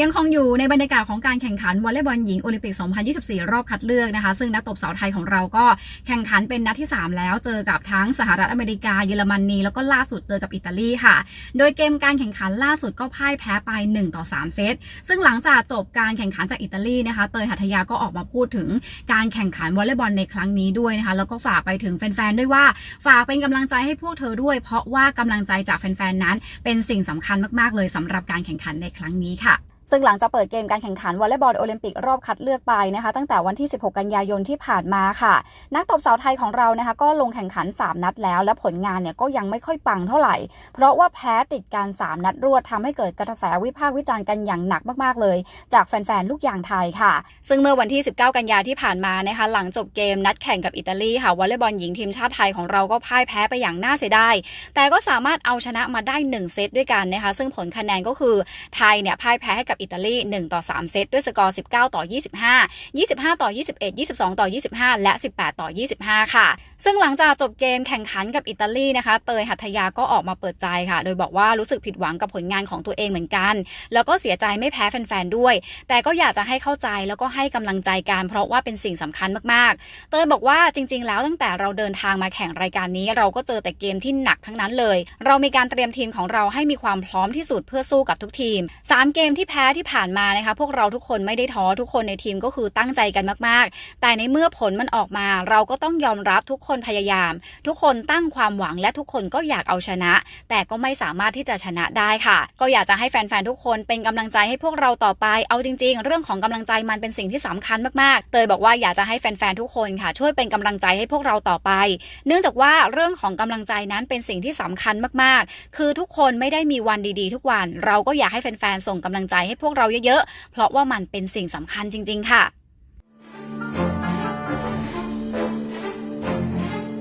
ยังคงอยู่ในบรรยากาศของการแข่งขันวอลเลย์บอลหญิงโอลิมปิก 2024 รอบคัดเลือกนะคะ ซึ่งนักตบสาวไทยของเราก็แข่งขันเป็นนัดที่ 3 แล้ว เจอกับทั้งสหรัฐอเมริกา เยอรมนี แล้วก็ล่าสุดเจอกับอิตาลีค่ะ โดยเกมการแข่งขันล่าสุดก็พ่ายแพ้ไป 1 ต่อ 3 เซต ซึ่งหลังจากจบการแข่งขันจากอิตาลีนะคะ เตยหัทยาก็ออกมาพูดถึงการแข่งขันวอลเลย์บอลในครั้งนี้ด้วยนะคะ แล้วก็ฝากไปถึงแฟนๆ ด้วยว่า ฝากเป็นกำลังใจให้พวกเธอด้วย เพราะว่ากำลังใจจากแฟนๆ นั้น เป็นสิ่งสำคัญมากๆ เลยสำหรับการแข่งขันในครั้งนี้ค่ะ ซึ่งหลังจากเปิดเกมการแข่งขันวอลเลย์บอลโอลิมปิกรอบคัดเลือกไปนะคะ ตั้งแต่วันที่ 16 กันยายนที่ผ่านมาค่ะ นักตบสาวไทยของเรานะคะ ก็ลงแข่งขัน 3 นัดแล้ว และผลงานเนี่ยก็ยังไม่ค่อยปังเท่าไหร่ เพราะว่าแพ้ติดการ 3 นัดรวดทำให้เกิดกระแสวิพากษ์วิจารณ์กันอย่างหนักมากๆเลย จากแฟนๆลูกยางไทยค่ะ ซึ่งเมื่อวันที่ 19 กันยาที่ผ่านมานะคะหลังจบเกมนัดแข่งกับอิตาลีค่ะวอลเลย์บอลหญิงทีมชาติไทยของเราก็พ่ายแพ้ไปอย่างน่าเสียดายแต่ก็สามารถเอาชนะมาได้ 1 เซตด้วยกันนะคะซึ่งผลคะแนนก็คือไทยเนี่ยพ่ายแพ้ให้กับอิตาลี 1 ต่อ 3 เซตด้วยสกอร์ 19 ต่อ 25 25 ต่อ 21 22 ต่อ 25 และ 18 ต่อ 25 ค่ะ ซึ่งหลังจากจบเกมแข่งขันกับอิตาลีนะคะ เตยหัทยาก็ออกมาเปิดใจค่ะ โดยบอกว่ารู้สึกผิดหวังกับผลงานของตัวเองเหมือนกัน แล้วก็เสียใจไม่แพ้แฟนๆด้วย แต่ก็อยากจะให้เข้าใจแล้วก็ให้กำลังใจกันเพราะว่าเป็นสิ่งสำคัญมากๆ เตยบอกว่าจริง ๆ แล้วตั้งแต่เราเดินทางมาแข่งรายการนี้ เราก็เจอแต่เกมที่หนักทั้งนั้นเลย เรามีการเตรียมทีมของเราให้มีความพร้อมที่สุดเพื่อสู้กับทุกทีม 3 เกมที่แพ้ที่ผ่านมานะคะพวกเราทุกคนไม่ได้ท้อทุกคนในทีมก็คือตั้งใจกันมากๆ แต่ในเมื่อผลมันออกมา เราก็ต้องยอมรับทุกคนพยายาม ทุกคนตั้งความหวังและทุกคนก็อยากเอาชนะ แต่ก็ไม่สามารถที่จะชนะได้ค่ะ ก็อยากจะให้แฟนๆทุกคนเป็นกำลังใจให้พวกเราต่อไปเอาจริง ๆ เรื่องของกำลังใจมันเป็นสิ่งที่สำคัญมากๆ เตยบอกว่าอยากจะให้แฟนๆทุกคนค่ะ ช่วยเป็นกำลังใจให้พวกเราต่อไป เนื่องจากว่าเรื่องของกำลังใจนั้นเป็นสิ่งที่สำคัญมากๆ คือทุกคนไม่ได้มีวันดีๆ ทุกวัน เราก็อยากให้แฟนๆส่งกำลังใจให้พวกเราเยอะๆ เพราะว่ามันเป็นสิ่งสำคัญจริง ๆ ค่ะ